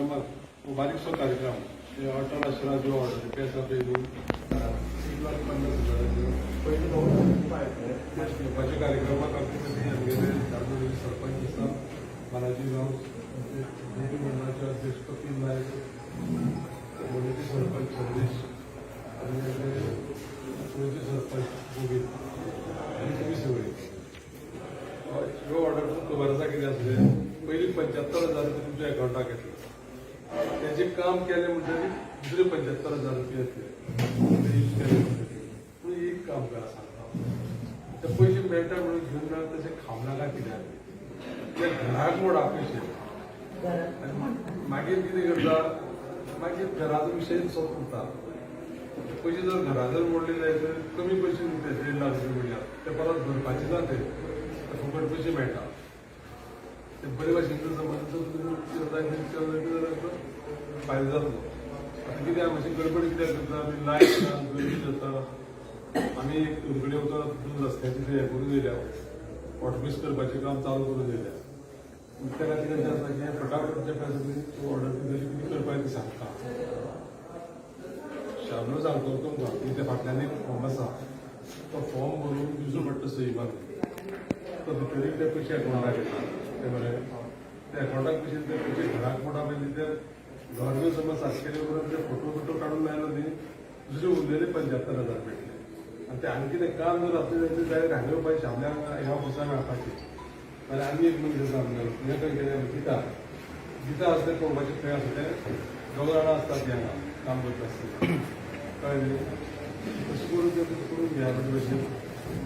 बारीकसो कार्यक्रम. ते आशिल्लो जो ऑर्डर ते आसा पळय न्हू एक लाख पन्नास पयलीं कार्यक्रमाक आमचे आमगेले दादोली सरपंच आसा बालाजी गांव देवी मंडळाचे अध्यक्ष कपिल नायक सरपंच संदेश आनी आमचे सरपंच गोविंद आनी तुमी सगळीं. ह्यो ऑर्डर खबर आसा कितें आसलें पयलीं पंच्यात्तर हजार तुमच्या अकाउंटाक येतले त्याचे काम केले म्हणजे दुसरे पंच्याहत्तर हजार रुपये येतले केले. एक काम करा सांगता ते पयशे मेळटा म्हणून घेवन मेळटा तशें खावं नाका कित्याक ते घराक मोडा पयशे मागीर कितें करता मागीर घराचो विशय उरता पयशे जर घरा जर मोडले जायत तर कमी पयशे दिते देड लाख रुपये म्हणल्यार ते परत भरपाचे जाते. फुकट पयशे मेळटा ते बरे भाशेन जर समज जर किती करता कितें फायदो कितें गडबड कित्याक करता आमी लायट जाता आमी एक उरगडे वता दोन रस्त्याचे ते हें करून येयल्या वॉटरमिस करपाचें काम चालू करून दिल्या त्या खातीर अशें आसा की फटाफट जे पळय ऑर्डर दिली कितें करपाक ती सांगता. शाबलो सांगतो तुमकां की त्या फाटल्यान एक फॉर्म आसा तो फॉर्म भरून दिवचो पडटा सही मारून तो भितर ते पयशे अकाउंटाक येता म्हणजे ते बरें त्या अकाउंटाक पयशे ते घराक मोडा पयलीं ते घर समज सातशे करून ते फोटो फोटो काडून लायलो न्ही. दुसरे उरलेले पंच्याहत्तर हजार भेटले आनी ते आनी कितें काम जर असले जाल्यार डायरेक्ट हांगा येवपाचें शामल्याक ह्या ऑफिसान हाडपाचें जाल्यार आनी एक मनीस आसा आमगेलो हें खंय गेले गिता. गिता आसता पळोवपाचें खंय आसा ते दोग आसतात हांगा काम करता आसतना कळ्ळें न्ही. तशें करून ते करून घेया बरे म्हणजे भशेन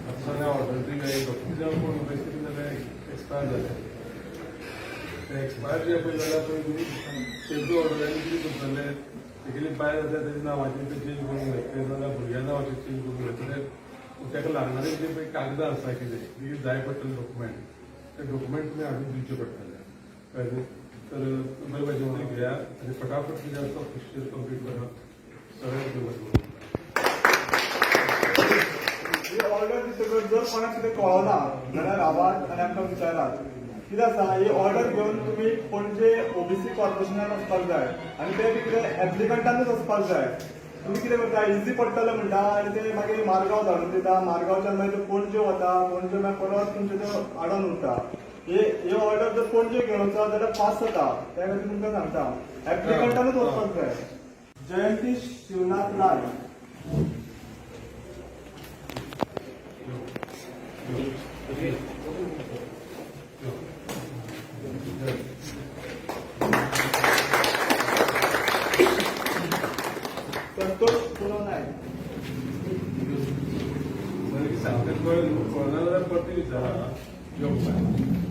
आतां सगळ्या ऑर्डर दिल्या एक कितें जावन कोण बेश्टे एक्सपायर जाले एक्सपायर जे पळय जाल्यार पळय न्ही तेंची ऑर्डर कितें करतले तेगेली बाय जाता तेजे नांवाचेर ते चेंज करून घेतले जाल्यार भुरग्या नांवाचेर चेंज करून घेतले ताका लागणारे जे पळय कागदां आसा कितें कितें जाय पडटले डॉक्युमेंट ते डॉक्युमेंट तुमी हाडून दिवचे पडटले कळ्ळें तर बरे भाशेन ती घेया आनी फटाफट कितें आसा प्रोसिजर कंप्लीट करा सगळ्यांक देव ही ऑर्डर जर कोणाक कितें कळना जाल्यार आवाज आनी आमकां विचारात कितें आसा ही ऑर्डर घेवन तुमी पणजे ओबीसी कॉर्पोरेशनान वचपाक जाय आनी ते कितें एप्लिकंटानूच वचपाक जाय तुमी कितें करता इजी पडटलें म्हणटा आनी ते मागीर मारगांव धाडून दिता. मारगांवच्यान मागीर पणजे वता पणजे मागीर परत तुमचे ते हाडून उरता हे ही ऑर्डर जर पणजे घेवन वचत जाल्यार फास्ट जाता त्या खातीर तुमकां सांगता? एप्लिकंटानूच वचपाक जाय जयंती शिवनाथ लाल बरें सांगता कळ्ळें विचारा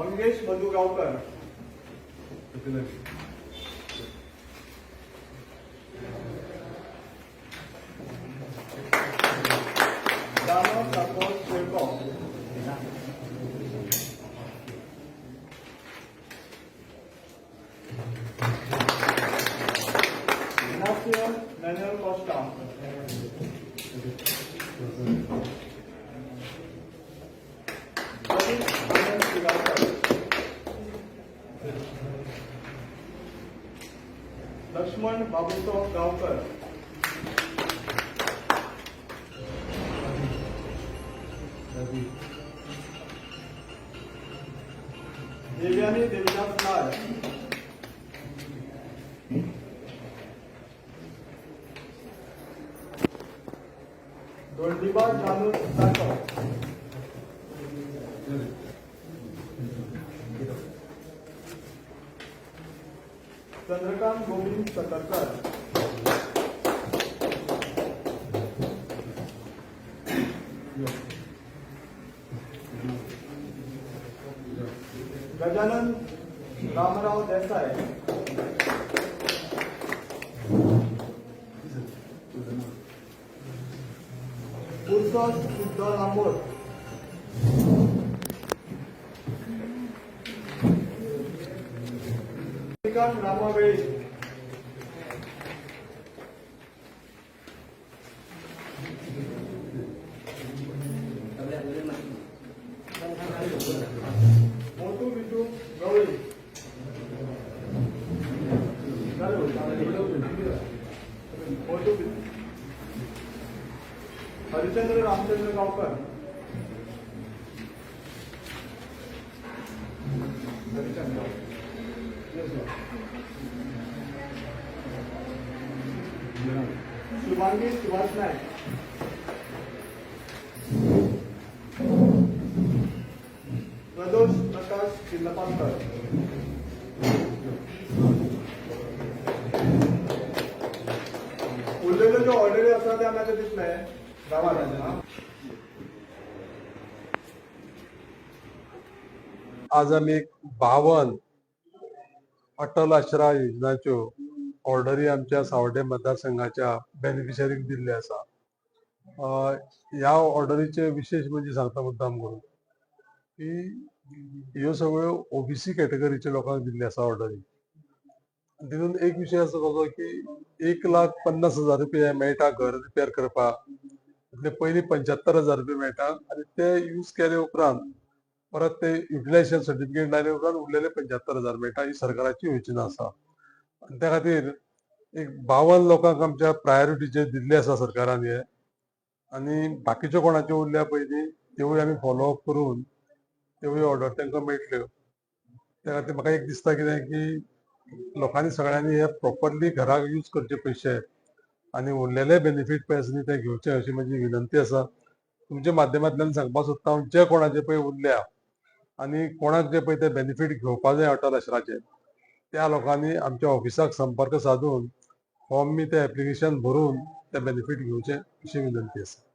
मंगेश मधुगावकर. दामो संतोष लक्ष्मण बाबूसो गावकर. देव्यानी देवदास लाल. दोंडीबा जानू साठव. चंद्रकांत गोविंद सकरकर गजानन रामराव देसाई. पुरुष सिद्ध लांबोर श्रीकांत रामावेळी मोटू बिटू गवळी मोटू बिटू हरिचंद्र रामचंद्र गावकर हरिचंद्र Yes, sir. शुभांगी सुभाष नाईक प्रदोष प्रकाश किल्लपांकर उरलेलं जो ऑर्डरी असा ते आमी आतां दिसले गांवांत आज आम्ही बावन अटल आश्रा योजनाच्यो ऑर्डरी आमच्या सावड्डे मतदारसंघाच्या बेनिफिशरीक दिल्ले आसा. ह्या ऑर्डरीचे विशेष म्हणजे सांगता मुद्दाम करून की ह्यो सगळ्यो ओबीसी कॅटेगरीच्या लोकांक दिल्ली आसा ऑर्डरी. तितून एक विशय आसा कसो की एक लाख पन्नास हजार रुपया मेळटा घर रिपेर करपाक. इतले पयलीं पंच्यात्तर हजार रुपया मेळटा आनी ते यूज केले उपरांत परत ते युटिलायझेशन सर्टिफिकेट लायले उपरांत उरलेले पंच्यात्तर हजार मेळटा ही सरकाराची योजना आसा आनी त्या खातीर एक बावन लोकांक आमच्या प्रायोरिटीचेर दिल्ले आसा सरकारान हे आनी बाकीच्यो कोणाच्यो उरल्या पयली त्योय आमी फॉलोअप करून त्योय ऑर्डर तांकां मेळटल्यो. त्या खातीर म्हाका एक दिसता कितें की लोकांनी सगळ्यांनी हे प्रॉपरली घराक यूज करचे पयशे आनी उरलेले बेनिफीट पळय आसा न्ही ते घेवचे अशी म्हजी विनंती आसा. तुमच्या माध्यमांतल्यान सांगपाक सोदता हांव जे कोणाचे पळय उरल्या आनी कोणाक जे पळय ते बेनिफीट घेवपा जाय अटल आश्राचे त्या लोकांनी आमच्या ऑफिसाक संपर्क साधून फॉर्म बी ते एप्लिकेशन भरून ते बेनिफीट घेवचे अशी विनंती आसा.